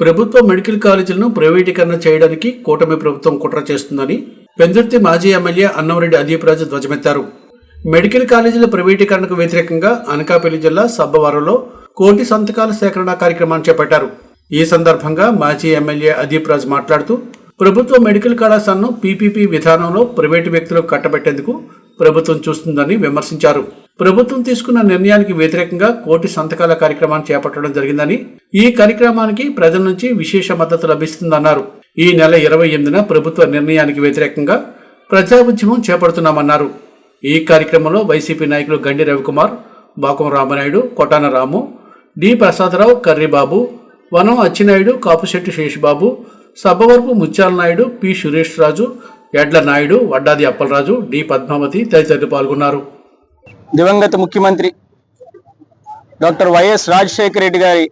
ప్రభుత్వ మెడికల్ కాలేజీలను ప్రైవేటీకరణ చేయడానికి కూటమి ప్రభుత్వం కుట్ర చేస్తుందని పెందుర్తి మాజీ ఎమ్మెల్యే అన్నవరెడ్డి అదీపరాజు ధ్వజమెత్తారు. మెడికల్ కాలేజీల ప్రైవేటీకరణకు వ్యతిరేకంగా అనకాపల్లి జిల్లా సబ్బవరంలో కోటి సంతకాల సేకరణ కార్యక్రమాన్ని చేపట్టారు. ఈ సందర్భంగా మాజీ ఎమ్మెల్యే అదీప్ రాజ్ మాట్లాడుతూ ప్రభుత్వ మెడికల్ కళాశాలను పీపీపీ విధానంలో ప్రైవేటు వ్యక్తులకు కట్టబెట్టేందుకు ప్రభుత్వం చూస్తుందని విమర్శించారు. ప్రభుత్వం తీసుకున్న నిర్ణయానికి వ్యతిరేకంగా కోటి సంతకాల కార్యక్రమాన్ని చేపట్టడం జరిగిందని ఈ కార్యక్రమానికి ప్రజల నుంచి విశేష మద్దతు లభిస్తుందన్నారు. ఈ నెల ఇరవై ఎనిమిదిన ప్రభుత్వ నిర్ణయానికి వ్యతిరేకంగా ప్రజా ఉద్యమం చేపడుతున్నామన్నారు. ఈ కార్యక్రమంలో వైసీపీ నాయకులు గండి రవికుమార్ బాకం రామనాయుడు కొటాన రాము డి ప్రసాదరావు కర్రీబాబు వనం అచ్చినాయుడు కాపుశెట్టి శేషబాబు సబ్బవరపు ముత్యాల నాయుడు పి సురేష్ రాజు ఎడ్ల నాయుడు వడ్డాది అప్పలరాజు డి పద్మావతి తదితరులు పాల్గొన్నారు. దివంగత ముఖ్యమంత్రి డాక్టర్ వైఎస్ రాజశేఖర రెడ్డి గారి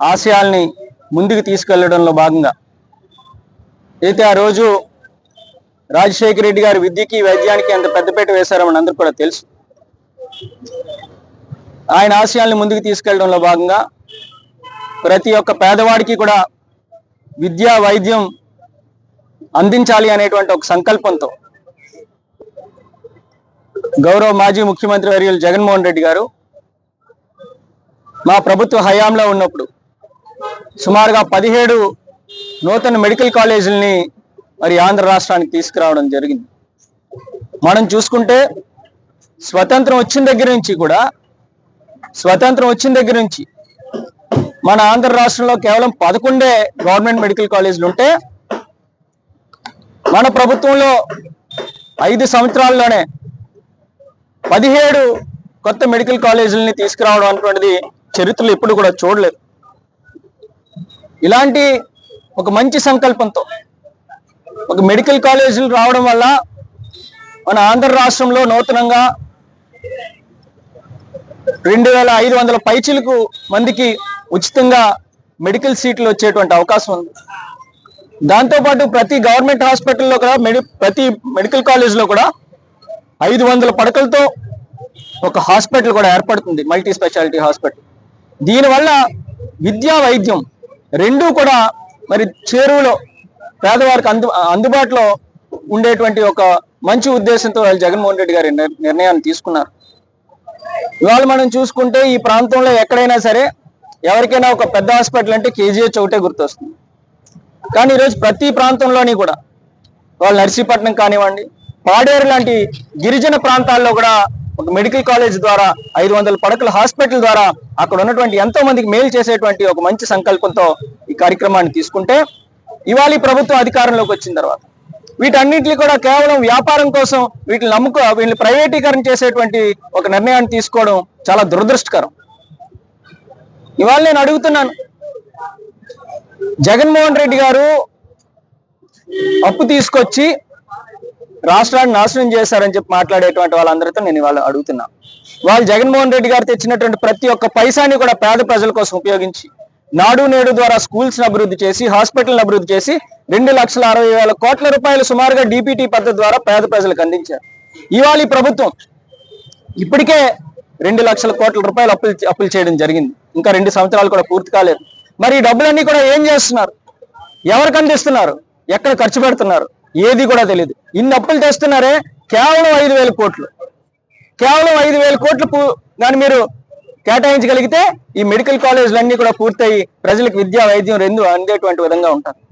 ఆశయాల్ని ముందుకు తీసుకెళ్ళడంలో భాగంగా అయితే ఆ రోజు రాజశేఖర రెడ్డి గారు విద్యకి వైద్యానికి ఎంత పెద్దపేట వేశారో మన అందరూ కూడా తెలుసు. ఆయన ఆశయాల్ని ముందుకు తీసుకెళ్ళడంలో భాగంగా ప్రతి ఒక్క పేదవాడికి కూడా విద్య వైద్యం అందించాలి అనేటువంటి ఒక సంకల్పంతో గౌరవ మాజీ ముఖ్యమంత్రి వర్యులు జగన్మోహన్ రెడ్డి గారు మా ప్రభుత్వ హయాంలో ఉన్నప్పుడు సుమారుగా పదిహేడు నూతన మెడికల్ కాలేజీలని మరి ఆంధ్ర రాష్ట్రానికి తీసుకురావడం జరిగింది. మనం చూసుకుంటే స్వతంత్రం వచ్చిన దగ్గర నుంచి కూడా స్వతంత్రం వచ్చిన దగ్గర నుంచి మన ఆంధ్ర రాష్ట్రంలో కేవలం పదకొండే గవర్నమెంట్ మెడికల్ కాలేజీలు ఉంటే మన ప్రభుత్వంలో ఐదు సంవత్సరాల్లోనే పదిహేడు కొత్త మెడికల్ కాలేజీలని తీసుకురావడం అనేటువంటిది చరిత్రలు ఎప్పుడు కూడా చూడలేదు. ఇలాంటి ఒక మంచి సంకల్పంతో ఒక మెడికల్ కాలేజీలు రావడం వల్ల మన ఆంధ్ర రాష్ట్రంలో నూతనంగా రెండు వేల ఐదు వందల పైచిలకు మందికి ఉచితంగా మెడికల్ సీట్లు వచ్చేటువంటి అవకాశం ఉంది. దాంతోపాటు ప్రతి గవర్నమెంట్ హాస్పిటల్లో కూడా మెడి ప్రతి మెడికల్ కాలేజ్లో కూడా ఐదు వందల పడకలతో ఒక హాస్పిటల్ కూడా ఏర్పడుతుంది మల్టీ స్పెషాలిటీ హాస్పిటల్. దీనివల్ల విద్యా వైద్యం రెండూ కూడా మరి చేరువలో పేదవారికి అందు అందుబాటులో ఉండేటువంటి ఒక మంచి ఉద్దేశంతో వాళ్ళు జగన్మోహన్ రెడ్డి గారి నిర్ణయాన్ని తీసుకున్నారు. ఇవాళ మనం చూసుకుంటే ఈ ప్రాంతంలో ఎక్కడైనా సరే ఎవరికైనా ఒక పెద్ద హాస్పిటల్ అంటే కేజీహెచ్ ఒకటే గుర్తొస్తుంది. కానీ ఈరోజు ప్రతి ప్రాంతంలోని కూడా వాళ్ళు నర్సీపట్నం కానివ్వండి పాడేరు లాంటి గిరిజన ప్రాంతాల్లో కూడా ఒక మెడికల్ కాలేజ్ ద్వారా ఐదు వందల పడకల హాస్పిటల్ ద్వారా అక్కడ ఉన్నటువంటి ఎంతో మందికి మేలు చేసేటువంటి ఒక మంచి సంకల్పంతో ఈ కార్యక్రమాన్ని తీసుకుంటే ఇవాళ ప్రభుత్వం అధికారంలోకి వచ్చిన తర్వాత వీటన్నింటినీ కూడా కేవలం వ్యాపారం కోసం వీటిని నమ్ముకో వీటిని ప్రైవేటీకరణ చేసేటువంటి ఒక నిర్ణయాన్ని తీసుకోవడం చాలా దురదృష్టకరం. ఇవాళ నేను అడుగుతున్నాను. జగన్మోహన్ రెడ్డి గారు అప్పు తీసుకొచ్చి రాష్ట్రాన్ని నాశనం చేశారని చెప్పి మాట్లాడేటువంటి వాళ్ళందరితో నేను ఇవాళ అడుగుతున్నా. వాళ్ళు జగన్మోహన్ రెడ్డి గారు తెచ్చినటువంటి ప్రతి ఒక్క పైసాని కూడా పేద ప్రజల కోసం ఉపయోగించి నాడు నేడు ద్వారా స్కూల్స్ అభివృద్ధి చేసి హాస్పిటల్ అభివృద్ధి చేసి రెండు లక్షల అరవై వేల కోట్ల రూపాయలు సుమారుగా డిపిటి పద్ధతి ద్వారా పేద ప్రజలకు అందించారు. ఇవాళ ఈ ప్రభుత్వం ఇప్పటికే రెండు లక్షల కోట్ల రూపాయలు అప్పులు అప్పులు చేయడం జరిగింది. ఇంకా రెండు సంవత్సరాలు కూడా పూర్తి కాలేదు. మరి ఈ డబ్బులన్నీ కూడా ఏం చేస్తున్నారు? ఎవరికి అందిస్తున్నారు? ఎక్కడ ఖర్చు పెడుతున్నారు? ఏది కూడా తెలియదు ఇన్ని అప్పులు తెస్తున్నారే కేవలం ఐదు వేల కోట్లు. కేవలం ఐదు వేల కోట్లు పూ- దాన్ని మీరు కేటాయించగలిగితే ఈ మెడికల్ కాలేజీలన్నీ కూడా పూర్తయి ప్రజలకు విద్యా వైద్యం రెండు అందేటువంటి విధంగా ఉంటారు.